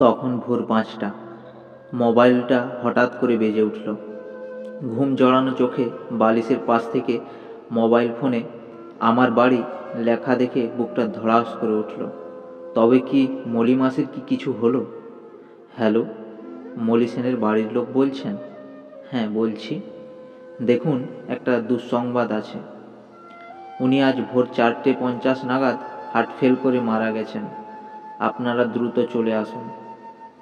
তখন ভোর পাঁচটা। মোবাইলটা হঠাৎ করে বেজে উঠল। ঘুম জড়ানো চোখে বালিশের পাশ থেকে মোবাইল ফোনে আমার বাড়ি লেখা দেখে বুকটা ধড়াস করে উঠল। তবে কি মলি মাসির কি কিছু হলো? হ্যালো, মলি সেনের বাড়ির লোক বলছেন? হ্যাঁ বলছি। দেখুন, একটা দুঃসংবাদ আছে। উনি আজ ভোর চারটে পঞ্চাশ নাগাদ হার্ট ফেল করে মারা গেছেন। আপনারা দ্রুত চলে আসুন।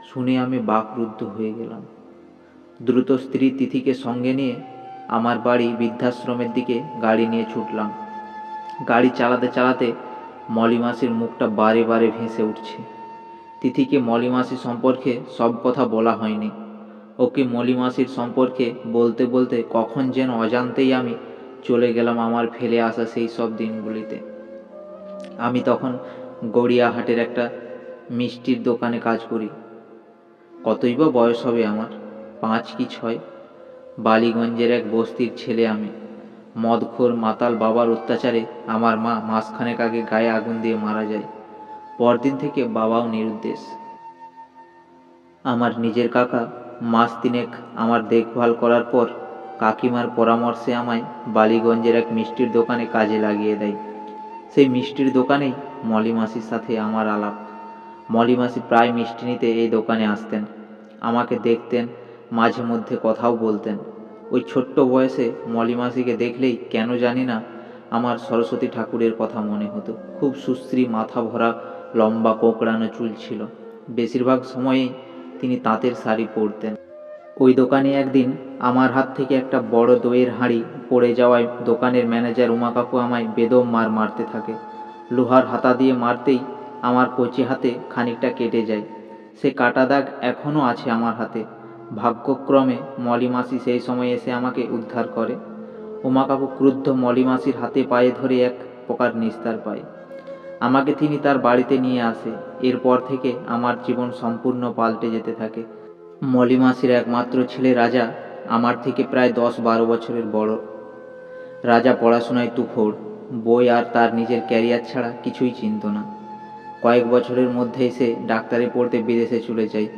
শুনে আমি বাকরুদ্ধ হয়ে গেলাম। দ্রুত স্ত্রী তিথিকে সঙ্গে নিয়ে আমার বাড়ি বৃদ্ধাশ্রমের দিকে গাড়ি নিয়ে ছুটলাম। গাড়ি চালাতে চালাতে মলিমাসির মুখটা বারে বারে ভেসে উঠছে। তিথিকে মলিমাসি সম্পর্কে সব কথা বলা হয়নি। ওকে মলিমাসির সম্পর্কে বলতে বলতে কখন যেন অজান্তেই আমি চলে গেলাম আমার ফেলে আসা সেই সব দিনগুলিতে। আমি তখন গড়িয়াহাটের একটা মিষ্টির দোকানে কাজ করি। কতই বা বয়স হবে আমার? পাঁচ কি ছয়? বালিগঞ্জের এক বস্তির ছেলে আমি। মদখোর মাতাল বাবার অত্যাচারে আমার মা মাসখানেক আগে গায়ে আগুন দিয়ে মারা যায়। পরদিন থেকে বাবাও নিরুদ্দেশ। আমার নিজের কাকা মাস তিনেক আমার দেখভাল করার পর কাকিমার পরামর্শে আমায় বালিগঞ্জের এক মিষ্টির দোকানে কাজে লাগিয়ে দেয়। সেই মিষ্টির দোকানেই মলি মাসির সাথে আমার আলাপ। মলি মাসি প্রায় মিষ্টি নিতে এই দোকানে আসতেন। আমাকে দেখতেন, মাঝে মধ্যে কথাও বলতেন। ওই ছোট্ট বয়সে মলিমাসিকে দেখলেই কেন জানি না আমার সরস্বতী ঠাকুরের কথা মনে হতো। খুব সুশ্রী, মাথা ভরা, লম্বা, কোঁকড়ানো চুল ছিল। বেশিরভাগ সময়েই তিনি তাঁতের শাড়ি পরতেন। ওই দোকানে একদিন আমার হাত থেকে একটা বড় দইয়ের হাঁড়ি পড়ে যাওয়ায় দোকানের ম্যানেজার উমা কাকু আমায় বেদম মার মারতে থাকে। লোহার হাতা দিয়ে মারতেই আমার কচি হাতে খানিকটা কেটে যায়। সে কাটা দাগ এখনও আছে আমার হাতে। ভাগ্যক্রমে মলিমাসি সেই সময় এসে আমাকে উদ্ধার করে। উমা কাকু ক্রুদ্ধ মলিমাসির হাতে পায়ে ধরে এক প্রকার নিস্তার পায়। আমাকে তিনি তার বাড়িতে নিয়ে আসে। এরপর থেকে আমার জীবন সম্পূর্ণ পাল্টে যেতে থাকে। মলিমাসির একমাত্র ছেলে রাজা আমার থেকে প্রায় দশ বারো বছরের বড়। রাজা পড়াশোনায় তুখোর বই আর তার নিজের ক্যারিয়ার ছাড়া কিছুই চিনত না। কয়েক বছরের মধ্যেই সে ডাক্তারি পড়তে বিদেশে চলে যায়।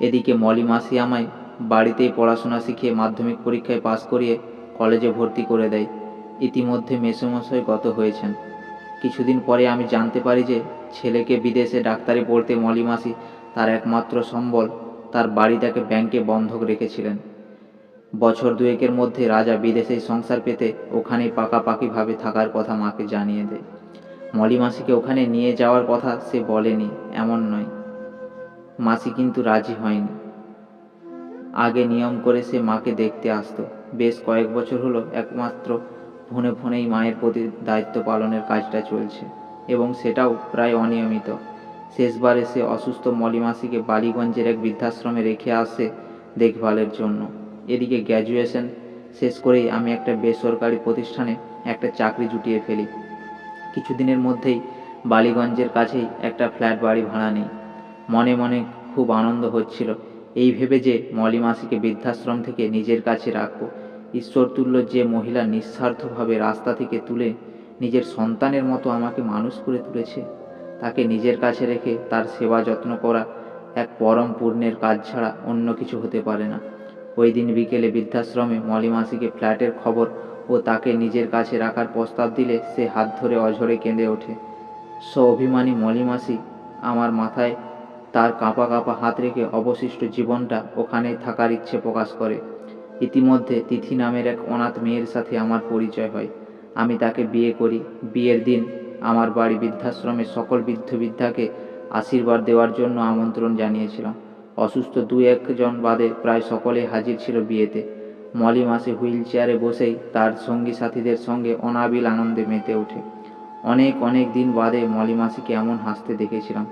এদিকে মলি মাসি আমায় বাড়িতেই পড়াশোনা শিখিয়ে মাধ্যমিক পরীক্ষায় পাশ করিয়ে কলেজে ভর্তি করে দেয়। ইতিমধ্যে মেসোমশাই গত হয়েছেন। কিছুদিন পরে আমি জানতে পারি যে ছেলেকে বিদেশে ডাক্তারি পড়তে মলি মাসি তার একমাত্র সম্বল তার বাড়ি তাকে ব্যাংকে বন্ধক রেখেছিলেন। বছর দুয়েকের মধ্যে রাজা বিদেশে সংসার পেতে ওখানেই পাকাপাকিভাবে থাকার কথা মাকে জানিয়ে দেয়। মলি মাসিকে ওখানে নিয়ে যাওয়ার কথা সে বলেনি, এমন নয়। মাসি কিন্তু রাজি হয়নি। আগে নিয়ম করে সে মাকে দেখতে আসতো। বেশ কয়েক বছর হলো একমাত্র ফোনে ফোনেই মায়ের প্রতি দায়িত্ব পালনের কাজটা চলছে এবং সেটাও প্রায় অনিয়মিত। শেষবার এসে অসুস্থ মলি মাসিকে বালিগঞ্জের এক বৃদ্ধাশ্রমে রেখে আসে দেখভালের জন্য। এদিকে গ্র্যাজুয়েশন শেষ করেই আমি একটা বেসরকারি প্রতিষ্ঠানে একটা চাকরি জুটিয়ে ফেলি। কিছুদিনের মধ্যেই বালিগঞ্জের কাছেই একটা ফ্ল্যাট বাড়ি ভাড়া নিই। মনে মনে খুব আনন্দ হচ্ছিল এই ভেবে যে মলিমাসিকে বৃদ্ধাশ্রম থেকে নিজের কাছে রাখব। ঈশ্বরতুল্য যে মহিলা নিঃস্বার্থভাবে রাস্তা থেকে তুলে নিজের সন্তানের মতো আমাকে মানুষ করে তুলেছে, তাকে নিজের কাছে রেখে তার সেবা যত্ন করা এক পরম পূর্ণের কাজ ছাড়া অন্য কিছু হতে পারে না। ওই দিন বিকেলে বৃদ্ধাশ্রমে মলিমাসিকে ফ্ল্যাটের খবর ও তাকে নিজের কাছে রাখার প্রস্তাব দিলে সে হাত ধরে অঝরে কেঁদে ওঠে। স অভিমানী মলিমাসি আমার মাথায় তার কাঁপা কাঁপা হাত রেখে অবশিষ্ট জীবনটা ওখানেই থাকার ইচ্ছে প্রকাশ করে। ইতিমধ্যে তিথি নামের এক অনাথ মেয়ের সাথে আমার পরিচয় হয়। আমি তাকে বিয়ে করি। বিয়ের দিন আমার বাড়ি বৃদ্ধাশ্রমে সকল বৃদ্ধ বৃদ্ধাকে আশীর্বাদ দেওয়ার জন্য আমন্ত্রণ জানিয়েছিলাম। অসুস্থ দু একজন বাদে প্রায় সকলেই হাজির ছিল বিয়েতে। মলি মাসে হুইল চেয়ারে বসেই তার সঙ্গী সাথীদের সঙ্গে অনাবিল আনন্দে মেতে ওঠে। অনেক অনেক দিন বাদে মলি মাসিকে এমন হাসতে দেখেছিলাম।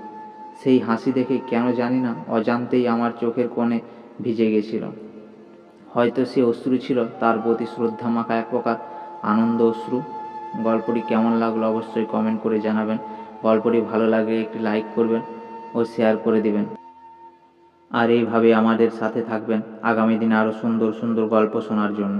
সেই হাসি দেখে কেন জানি না, অজান্তেই আমার চোখের কোণে ভিজে গেছিল। হয়তো সে অশ্রু ছিল, তার প্রতি শ্রদ্ধা মাখা এক প্রকার আনন্দ অশ্রু। গল্পটি কেমন লাগল অবশ্যই কমেন্ট করে জানাবেন। গল্পটি ভালো লাগলে একটি লাইক করবেন ও শেয়ার করে দিবেন। আর এইভাবে আমাদের সাথে থাকবেন আগামী দিনে আরও সুন্দর সুন্দর গল্প শোনার জন্য।